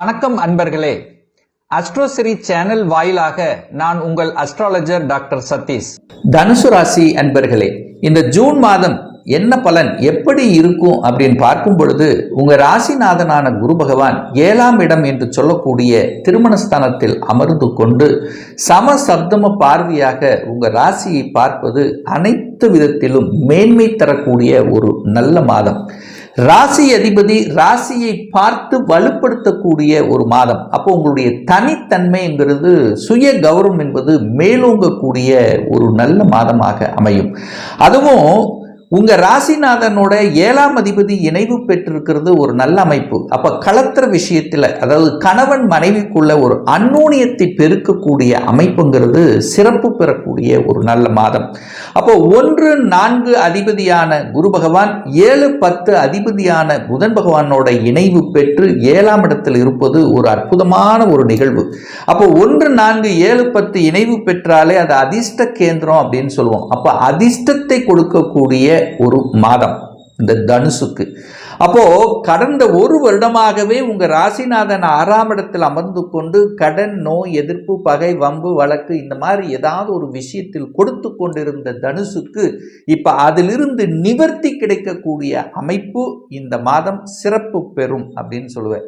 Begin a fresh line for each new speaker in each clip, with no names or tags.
வணக்கம் அன்பர்களே. அஸ்ட்ரோசிரி சேனல் வாயிலாக நான் உங்கள் அஸ்ட்ராலஜர் டாக்டர் சதீஷ். தனுசு ராசி அன்பர்களே இந்த ஜூன் மாதம் என்ன பலன் எப்படி இருக்கும் அப்படின்னு பார்க்கும் பொழுது உங்க ராசிநாதனான குரு பகவான் ஏழாம் இடம் என்று சொல்லக்கூடிய திருமணஸ்தானத்தில் அமர்ந்து கொண்டு சம சப்தம பார்வையாக உங்க ராசியை பார்ப்பது அனைத்து விதத்திலும் மேன்மை தரக்கூடிய ஒரு நல்ல மாதம். ராசி அதிபதி ராசியை பார்த்து வலுப்படுத்தக்கூடிய ஒரு மாதம். அப்போ உங்களுடைய தனித்தன்மைங்கிறது சுய கௌரவம் என்பது மேலோங்கக்கூடிய ஒரு நல்ல மாதமாக அமையும். அதுவும் உங்க ராசிநாதனோட ஏழாம் அதிபதி இணைவு பெற்றிருக்கிறது ஒரு நல்ல அமைப்பு. அப்ப களத்திர விஷயத்துல அதாவது கணவன் மனைவிக்குள்ள ஒரு அந்நூனியத்தை பெருக்கக்கூடிய அமைப்புங்கிறது சிறப்பு பெறக்கூடிய ஒரு நல்ல மாதம். அப்போ ஒன்று நான்கு அதிபதியான குரு பகவான் ஏழு பத்து அதிபதியான புதன் பகவானோட இணைவு பெற்று ஏழாம் இடத்தில் இருப்பது ஒரு அற்புதமான ஒரு நிகழ்வு. அப்போ ஒன்று நான்கு ஏழு பத்து இணைவு பெற்றாலே அது அதிர்ஷ்ட கேந்திரம் அப்படின்னு சொல்லுவோம். அப்போ அதிர்ஷ்டத்தை கொடுக்கக்கூடிய ஒரு மாதம் இந்த தனுசுக்கு. அப்போ கடந்த ஒரு வருடமாகவே உங்க ராசிநாதன் ஆறாம் இடத்தில் அமர்ந்து கொண்டு கடன் நோய் எதிர்ப்பு பகை வம்பு வழக்கு இந்த மாதிரி ஏதாவது ஒரு விஷயத்தில் கொடுத்து கொண்டிருந்த தனுசுக்கு இப்ப அதிலிருந்து நிவர்த்தி கிடைக்கக்கூடிய அமைப்பு இந்த மாதம் சிறப்பு பெறும் அப்படின்னு சொல்லுவேன்.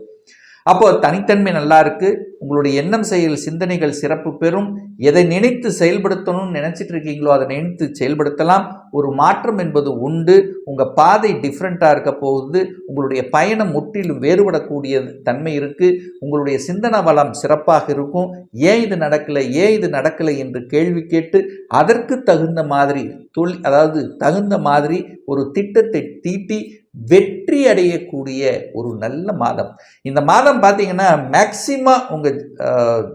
அப்போ தனித்தன்மை நல்லா இருக்கு. உங்களுடைய எண்ணம் செயல் சிந்தனைகள் சிறப்பு பெறும். எதை நினைத்து செயல்படுத்தணும்னு நினைச்சிட்டு இருக்கீங்களோ அதை நினைத்து செயல்படுத்தலாம். ஒரு மாற்றம் என்பது உண்டு. உங்கள் பாதை டிஃப்ரெண்ட்டாக இருக்க போகுது. உங்களுடைய பயணம் முற்றிலும் வேறுபடக்கூடிய தன்மை இருக்குது உங்களுடைய சிந்தன வளம் சிறப்பாக இருக்கும். ஏன் இது நடக்கலை? ஏன் இது நடக்கலை என்று கேள்வி கேட்டு அதற்கு தகுந்த மாதிரி தொழில் அதாவது தகுந்த மாதிரி ஒரு திட்டத்தை தீட்டி வெற்றி அடையக்கூடிய ஒரு நல்ல மாதம். இந்த மாதம் பார்த்தீங்கன்னா மேக்சிமம் உங்கள்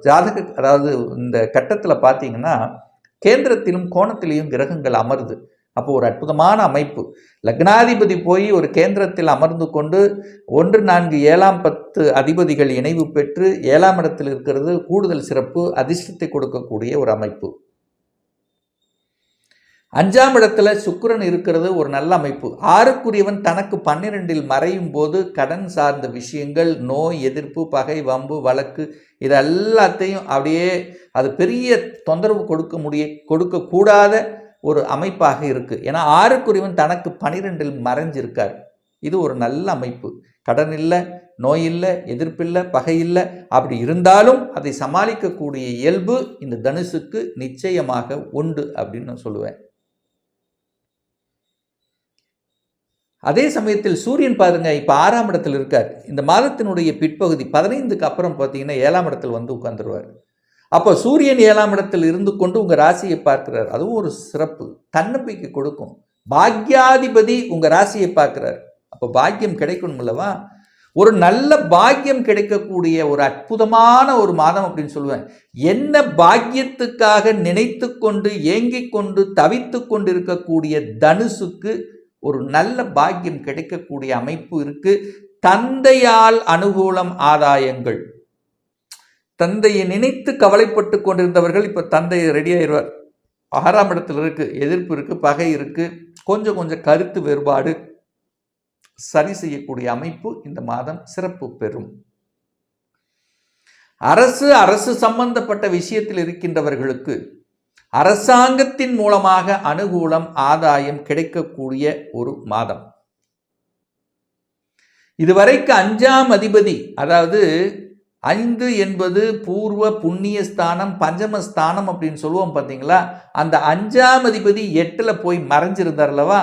ஜாதக அதாவது இந்த கட்டத்தில் பார்த்தீங்கன்னா கேந்திரத்திலும் கோணத்திலையும் கிரகங்கள் அமருது. அப்போ ஒரு அற்புதமான அமைப்பு. லக்னாதிபதி போய் ஒரு கேந்திரத்தில் அமர்ந்து கொண்டு ஒன்று நான்கு ஏழாம் பத்து அதிபதிகள் இணைவு பெற்று ஏழாம் இடத்தில் இருக்கிறது கூடுதல் சிறப்பு அதிர்ஷ்டத்தை கொடுக்கக்கூடிய ஒரு அமைப்பு. அஞ்சாம் இடத்துல சுக்கிரன் இருக்கிறது ஒரு நல்ல அமைப்பு. ஆறுக்குரியவன் தனக்கு பன்னிரெண்டில் மறையும் போது கடன் சார்ந்த விஷயங்கள் நோய் எதிர்ப்பு பகை வம்பு வழக்கு இது எல்லாத்தையும் அப்படியே அது பெரிய தொந்தரவு கொடுக்க முடிய கொடுக்கக்கூடாத ஒரு அமைப்பாக இருக்குது ஏன்னா ஆறுக்குரியவன் தனக்கு பனிரெண்டில் மறைஞ்சிருக்கார். இது ஒரு நல்ல அமைப்பு. கடன் இல்லை நோய் இல்லை எதிர்ப்பில்லை பகை இல்லை அப்படி இருந்தாலும் அதை சமாளிக்கக்கூடிய இயல்பு இந்த தனுசுக்கு நிச்சயமாக உண்டு அப்படின்னு நான் சொல்லுவேன். அதே சமயத்தில் சூரியன் பாருங்க இப்போ ஆறாம் இடத்தில் இருக்கார். இந்த மாதத்தினுடைய பிற்பகுதி பதினைந்துக்கு அப்புறம் பார்த்தீங்கன்னா ஏழாம் இடத்தில் வந்து உட்காந்துருவார் அப்போ சூரியன் ஏழாம் இடத்தில் இருந்து கொண்டு உங்கள் ராசியை பார்க்கிறார். அதுவும் ஒரு சிறப்பு. தன்னம்பிக்கை கொடுக்கும். பாக்யாதிபதி உங்கள் ராசியை பார்க்கிறார். அப்போ பாக்கியம் கிடைக்கணும் அல்லவா? ஒரு நல்ல பாக்கியம் கிடைக்கக்கூடிய ஒரு அற்புதமான ஒரு மாதம் அப்படின்னு சொல்லுவேன். என்ன பாக்கியத்துக்காக நினைத்து கொண்டு ஏங்கிக் கொண்டு தவித்து கொண்டு இருக்கக்கூடிய தனுசுக்கு ஒரு நல்ல பாக்கியம் கிடைக்கக்கூடிய அமைப்பு இருக்குது தந்தையால் அனுகூலம் ஆதாயங்கள். தந்தையை நினைத்து கவலைப்பட்டு கொண்டிருந்தவர்கள் இப்போ தந்தை ரெடி ஆயிடுவார். ஆறாம் இடத்துல இருக்குது எதிர்ப்பு இருக்குது பகை இருக்குது கொஞ்சம் கொஞ்சம் கருத்து வேறுபாடு. சரி செய்யக்கூடிய அமைப்பு இந்த மாதம் சிறப்பு பெறும். அரசு அரசு சம்பந்தப்பட்ட விஷயத்தில் இருக்கின்றவர்களுக்கு அரசாங்கத்தின் மூலமாக அனுகூலம் ஆதாயம் கிடைக்கக்கூடிய ஒரு மாதம். இதுவரைக்கு அஞ்சாம் அதிபதி அதாவது ஐந்து என்பது பூர்வ புண்ணிய ஸ்தானம் பஞ்சமஸ்தானம் அப்படின்னு சொல்லுவோம் பார்த்தீங்களா அந்த அஞ்சாம் அதிபதி எட்டில் போய் மறைஞ்சிருந்தார் அல்லவா?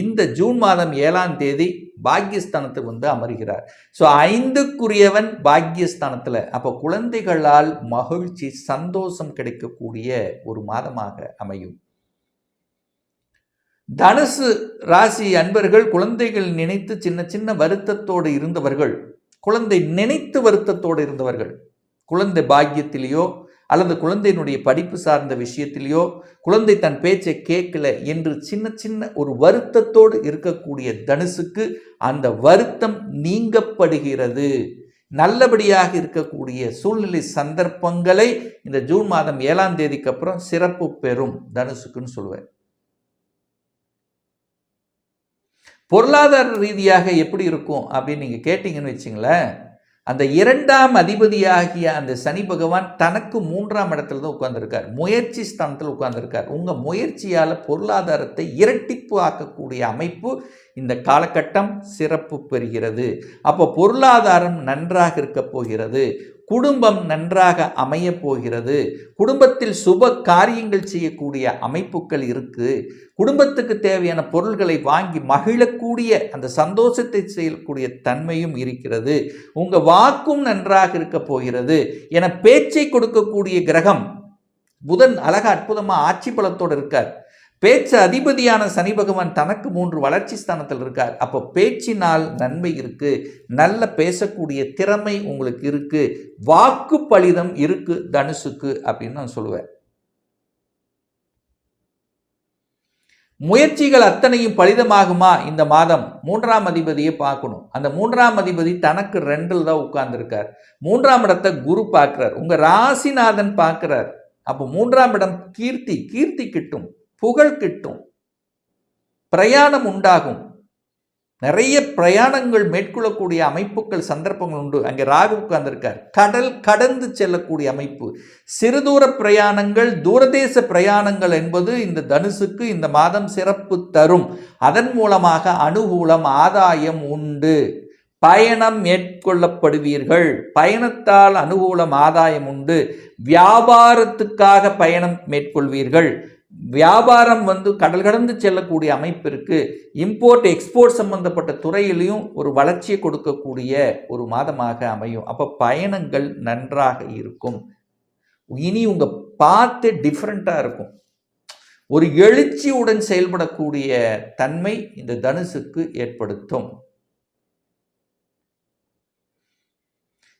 இந்த ஜூன் மாதம் ஏழாம் தேதி பாக்கியஸ்தானத்துக்கு வந்து அமர்கிறார். ஸோ ஐந்துக்குரியவன் பாக்கியஸ்தானத்தில். அப்போ குழந்தைகளால் மகிழ்ச்சி சந்தோஷம் கிடைக்கக்கூடிய ஒரு மாதமாக அமையும். தனுசு ராசி அன்பர்கள் குழந்தைகள் நினைத்து சின்ன சின்ன வருத்தத்தோடு இருந்தவர்கள் குழந்தை நினைத்து வருத்தத்தோடு இருந்தவர்கள். குழந்தை பாக்கியத்திலேயோ அல்லது குழந்தையினுடைய படிப்பு சார்ந்த விஷயத்திலேயோ குழந்தை தன் பேச்சை கேட்கல என்று சின்ன சின்ன ஒரு வருத்தத்தோடு இருக்கக்கூடிய தனுசுக்கு அந்த வருத்தம் நீங்கப்படுகிறது. நல்லபடியாக இருக்கக்கூடிய சூழ்நிலை சந்தர்ப்பங்களை இந்த ஜூன் மாதம் ஏழாம் தேதிக்கு அப்புறம் சிறப்பு பெறும் தனுசுக்குன்னு சொல்லுவேன் பொருளாதார ரீதியாக எப்படி இருக்கும் அப்படின்னு நீங்கள் கேட்டிங்கன்னு வச்சிங்களேன் அந்த இரண்டாம் அதிபதியாகிய அந்த சனி பகவான் தனக்கு மூன்றாம் இடத்துல தான் உட்கார்ந்துருக்கார். முயற்சி ஸ்தானத்தில் உட்கார்ந்துருக்கார். உங்கள் முயற்சியால் பொருளாதாரத்தை இரட்டிப்பு ஆக்கக்கூடிய அமைப்பு இந்த காலகட்டம் சிறப்பு பெறுகிறது. அப்போ பொருளாதாரம் நன்றாக இருக்க போகிறது. குடும்பம் நன்றாக அமைய போகிறது. குடும்பத்தில் சுப காரியங்கள் செய்யக்கூடிய அமைப்புகள் இருக்கு. குடும்பத்துக்கு தேவையான பொருள்களை வாங்கி மகிழக்கூடிய அந்த சந்தோஷத்தை செய்யக்கூடிய தன்மையும் இருக்கிறது. உங்க வாக்கும் நன்றாக இருக்க போகிறது. என பேச்சை கொடுக்கக்கூடிய கிரகம் புதன் அழக அற்புதமாக ஆட்சி பலத்தோடு இருக்கார். பேச்சு அதிபதியான சனி பகவான் தனக்கு மூன்று வளர்ச்சி ஸ்தானத்தில் இருக்கார். அப்போ பேச்சினால் நன்மை இருக்கு. நல்ல பேசக்கூடிய திறமை உங்களுக்கு இருக்கு. வாக்கு பலிதம் இருக்கு தனுசுக்கு அப்படின்னு நான் சொல்லுவேன். முயற்சிகள் அத்தனையும் பலிதமாகுமா? இந்த மாதம் மூன்றாம் அதிபதியை பார்க்கணும். அந்த மூன்றாம் அதிபதி தனக்கு ரெண்டில் தான் உட்கார்ந்துருக்கார். மூன்றாம் இடத்தை குரு பார்க்குறார். உங்கள் ராசிநாதன் பார்க்குறார். அப்போ மூன்றாம் இடம் கீர்த்தி. கீர்த்தி கிட்டும். புகழ் கிட்டும். பிரயாணம் உண்டாகும். நிறைய பிரயாணங்கள் மேற்கொள்ளக்கூடிய அமைப்புகள் சந்தர்ப்பங்கள் உண்டு. அங்கே ராகு உட்கார்ந்திருக்கார். கடல் கடந்து செல்லக்கூடிய அமைப்பு. சிறுதூர பிரயாணங்கள் தூரதேச பிரயாணங்கள் என்பது இந்த தனுசுக்கு இந்த மாதம் சிறப்பு தரும். அதன் மூலமாக அனுகூலம் ஆதாயம் உண்டு. பயணம் மேற்கொள்ளப்படுவீர்கள். பயணத்தால் அனுகூலம் ஆதாயம் உண்டு. வியாபாரத்துக்காக பயணம் மேற்கொள்வீர்கள். வியாபாரம் வந்து கடல் கடந்து செல்லக்கூடிய அமைப்பு இம்போர்ட் எக்ஸ்போர்ட் சம்பந்தப்பட்ட துறையிலையும் ஒரு வளர்ச்சியை கொடுக்கக்கூடிய ஒரு மாதமாக அமையும். அப்போ பயணங்கள் நன்றாக இருக்கும். இனி உங்கள் பார்த்து டிஃப்ரெண்ட்டாக இருக்கும். ஒரு எழுச்சியுடன் செயல்படக்கூடிய தன்மை இந்த தனுசுக்கு ஏற்படுத்தும்.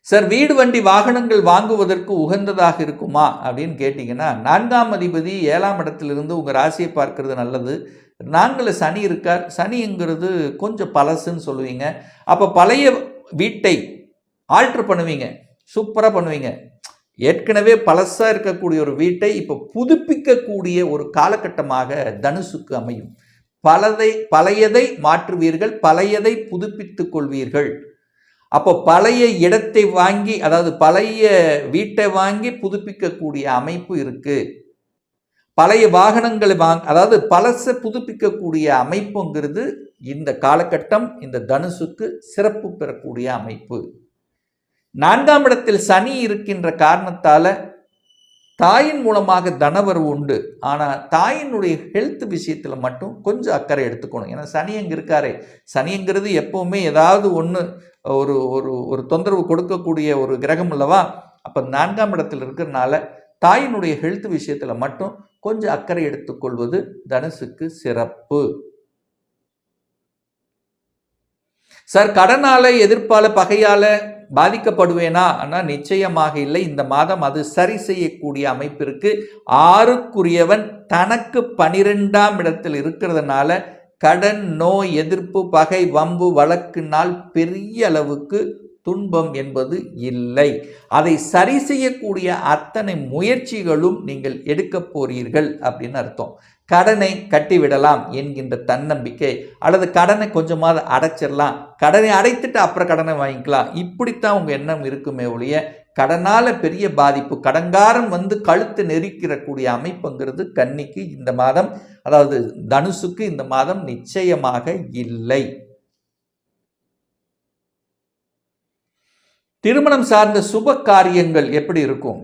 சார் வீடு வண்டி வாகனங்கள் வாங்குவதற்கு உகந்ததாக இருக்குமா? அப்படின்னு கேட்டிங்கன்னா நான்காம் அதிபதி ஏழாம் இடத்திலிருந்து உங்கள் ராசியை பார்க்கறது நல்லது. நான்கில் சனி இருக்கார். சனிங்கிறது கொஞ்சம் பழசுன்னு சொல்லுவீங்க. அப்போ பழைய வீட்டை ஆல்ட்ரு பண்ணுவீங்க. சூப்பராக பண்ணுவீங்க. ஏற்கனவே பழசாக இருக்கக்கூடிய ஒரு வீட்டை இப்போ புதுப்பிக்கக்கூடிய ஒரு காலகட்டமாக தனுசுக்கு அமையும். பலதை பழையதை மாற்றுவீர்கள். பழையதை புதுப்பித்துக் கொள்வீர்கள். அப்போ பழைய இடத்தை வாங்கி அதாவது பழைய வீட்டை வாங்கி புதுப்பிக்கக்கூடிய அமைப்பு இருக்கு. பழைய வாகனங்களை வாங்க அதாவது பழசை புதுப்பிக்கக்கூடிய அமைப்புங்கிறது இந்த காலகட்டம் இந்த தனுசுக்கு சிறப்பு பெறக்கூடிய அமைப்பு. நான்காம் இடத்தில் சனி இருக்கின்ற காரணத்தால தாயின் மூலமாக தனவரவு உண்டு. ஆனால் தாயினுடைய ஹெல்த் விஷயத்தில் மட்டும் கொஞ்சம் அக்கறை எடுத்துக்கணும். ஏன்னா சனி அங்கே இருக்காரே. சனிங்கிறது எப்போவுமே ஏதாவது ஒன்று ஒரு ஒரு ஒரு தொந்தரவு கொடுக்கக்கூடிய ஒரு கிரகம் அல்லவா? அப்போ நான்காம் இடத்தில் இருக்கிறனால தாயினுடைய ஹெல்த் விஷயத்தில் மட்டும் கொஞ்சம் அக்கறை எடுத்துக்கொள்வது தனுசுக்கு சிறப்பு. சார் கடனால எதிர்ப்பால பகையால பாதிக்கப்படுவேனா? ஆனால் நிச்சயமாக இல்லை. இந்த மாதம் அது சரி செய்யக்கூடிய அமைப்பிற்கு ஆறுக்குரியவன் தனக்கு பனிரெண்டாம் இடத்தில் இருக்கிறதுனால கடன் நோய் எதிர்ப்பு பகை வம்பு வழக்குனால் பெரிய அளவுக்கு துன்பம் என்பது இல்லை. அதை சரி செய்யக்கூடிய அத்தனை முயற்சிகளும் நீங்கள் எடுக்க போறீர்கள் அப்படின்னு அர்த்தம். கடனை கட்டிவிடலாம் என்கின்ற தன்னம்பிக்கை அல்லது கடனை கொஞ்சமாவது அடைச்சிடலாம். கடனை அடைத்துட்டு அப்புறம் கடனை வாங்கிக்கலாம். இப்படித்தான் உங்கள் எண்ணம் இருக்குமே ஒழிய கடனால் பெரிய பாதிப்பு கடங்காரம் வந்து கழுத்து நெரிக்கிறக்கூடிய அமைப்புங்கிறது கன்னிக்கு இந்த மாதம் அதாவது தனுசுக்கு இந்த மாதம் நிச்சயமாக இல்லை. திருமணம் சார்ந்த சுப காரியங்கள் எப்படி இருக்கும்?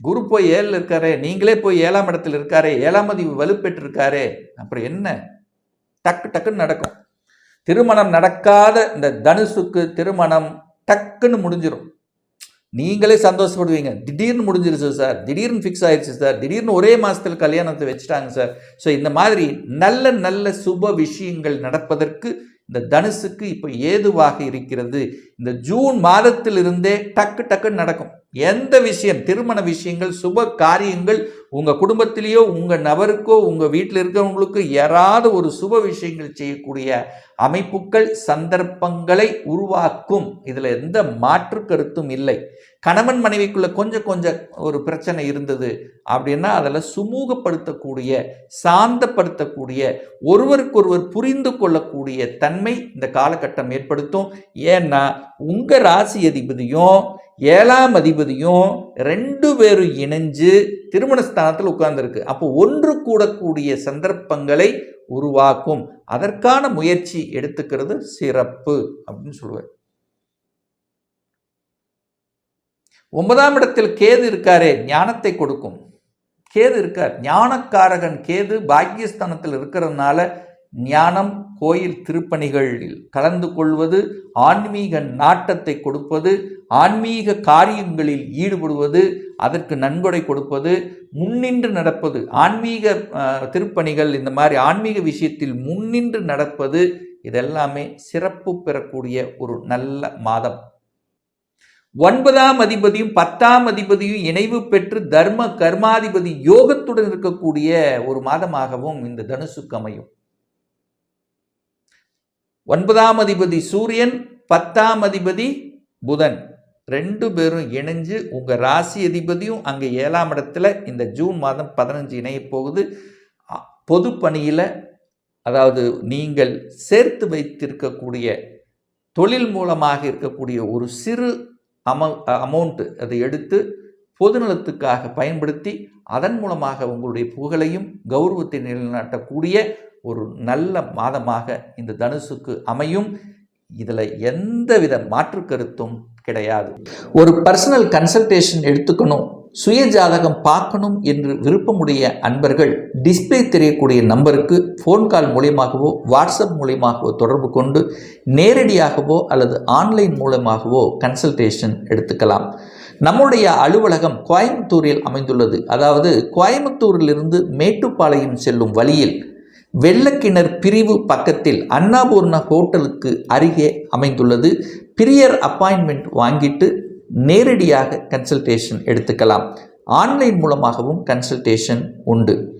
குரு போய் ஏழில் இருக்காரே நீங்களே போய் ஏழாம் இடத்துல இருக்காரே ஏழாம் அதிவு வலுப்பெற்றிருக்காரே அப்புறம் என்ன? டக்கு டக்குன்னு நடக்கும். திருமணம் நடக்காத இந்த தனுசுக்கு திருமணம் டக்குன்னு முடிஞ்சிடும் நீங்களே சந்தோஷப்படுவீங்க. திடீர்னு முடிஞ்சிருச்சு சார் திடீர்னு ஃபிக்ஸ் ஆயிடுச்சு சார் திடீர்னு ஒரே மாதத்தில் கல்யாணத்தை வச்சுட்டாங்க சார். ஸோ இந்த மாதிரி நல்ல நல்ல சுப விஷயங்கள் நடப்பதற்கு இந்த தனுசுக்கு இப்போ ஏதுவாக இருக்கிறது? இந்த ஜூன் மாதத்திலிருந்தே டக்கு டக்குன்னு நடக்கும். எந்த விஷயம்? திருமண விஷயங்கள் சுப காரியங்கள் உங்கள் குடும்பத்திலேயோ உங்கள் நபருக்கோ உங்கள் வீட்டில் இருக்கிறவங்களுக்கு யாராவது ஒரு சுப விஷயங்கள் செய்யக்கூடிய அமைப்புகள் சந்தர்ப்பங்களை உருவாக்கும். இதில் எந்த மாற்று கருத்தும் இல்லை. கணவன் மனைவிக்குள்ளே கொஞ்சம் கொஞ்சம் ஒரு பிரச்சனை இருந்தது அப்படின்னா அதில் சுமூகப்படுத்தக்கூடிய சாந்தப்படுத்தக்கூடிய ஒருவருக்கொருவர் புரிந்து கொள்ளக்கூடிய தன்மை இந்த காலகட்டம் ஏற்படுத்தும். ஏன்னா உங்கள் ராசி அதிபதியும் ஏழாம் அதிபதியும் ரெண்டு பேரும் இணைஞ்சு திருமணஸ்தானத்தில் உட்கார்ந்துருக்கு. அப்போ ஒன்று கூடக்கூடிய சந்தர்ப்பங்களை உருவாக்கும். அதற்கான முயற்சி எடுத்துக்கிறது சிறப்பு அப்படின்னு சொல்லுவார். ஒன்பதாம் இடத்தில் கேது இருக்காரே ஞானத்தை கொடுக்கும். கேது இருக்கார். ஞானக்காரகன் கேது பாக்கியஸ்தானத்தில் இருக்கிறதுனால ஞானம் கோயில் திருப்பணிகளில் கலந்து கொள்வது ஆன்மீக நாட்டத்தை கொடுப்பது ஆன்மீக காரியங்களில் ஈடுபடுவது அதற்கு நன்கொடை கொடுப்பது முன்னின்று நடப்பது ஆன்மீக திருப்பணிகள் இந்த மாதிரி ஆன்மீக விஷயத்தில் முன்னின்று நடப்பது இதெல்லாமே சிறப்பு பெறக்கூடிய ஒரு நல்ல மாதம். ஒன்பதாம் அதிபதியும் பத்தாம் அதிபதியும் இணைவு பெற்று தர்ம கர்மாதிபதி யோகத்துடன் இருக்கக்கூடிய ஒரு மாதமாகவும் இந்த தனுசுக்கு அமையும். ஒன்பதாம் அதிபதி சூரியன் பத்தாம் அதிபதி புதன். ரெண்டு பேரும் இணைஞ்சு உங்கள் ராசி அதிபதியும் அங்கே ஏழாம் இடத்துல இந்த ஜூன் மாதம் பதினஞ்சு இணைய போகுது. பொது பணியில் அதாவது நீங்கள் சேர்த்து வைத்திருக்கக்கூடிய தொழில் மூலமாக இருக்கக்கூடிய ஒரு சிறு அமௌ அமௌண்ட்டு அதை எடுத்து பொதுநலத்துக்காக பயன்படுத்தி அதன் மூலமாக உங்களுடைய புகழையும் கௌரவத்தை நிலைநாட்டக்கூடிய ஒரு நல்ல மாதமாக இந்த தனுசுக்கு அமையும். இதில் எந்தவித மாற்று கருத்தும் கிடையாது. ஒரு பர்சனல் கன்சல்டேஷன் எடுத்துக்கணும் சுய ஜாதகம் பார்க்கணும் என்று விருப்பமுடைய அன்பர்கள் டிஸ்பிளே தெரியக்கூடிய நம்பருக்கு ஃபோன் கால் மூலியமாகவோ வாட்ஸ்அப் மூலியமாகவோ தொடர்பு கொண்டு நேரடியாகவோ அல்லது ஆன்லைன் மூலமாகவோ கன்சல்டேஷன் எடுத்துக்கலாம். நம்முடைய அலுவலகம் கோயம்புத்தூரில் அமைந்துள்ளது. அதாவது கோயம்புத்தூரிலிருந்து மேட்டுப்பாளையம் செல்லும் வழியில் வெள்ளக்கிணர் பிரிவு பக்கத்தில் அன்னாபூர்ணா ஹோட்டலுக்கு அருகே அமைந்துள்ளது. பிரியர் அப்பாயின்மெண்ட் வாங்கிட்டு நேரடியாக கன்சல்டேஷன் எடுத்துக்கலாம். ஆன்லைன் மூலமாகவும் கன்சல்டேஷன் உண்டு.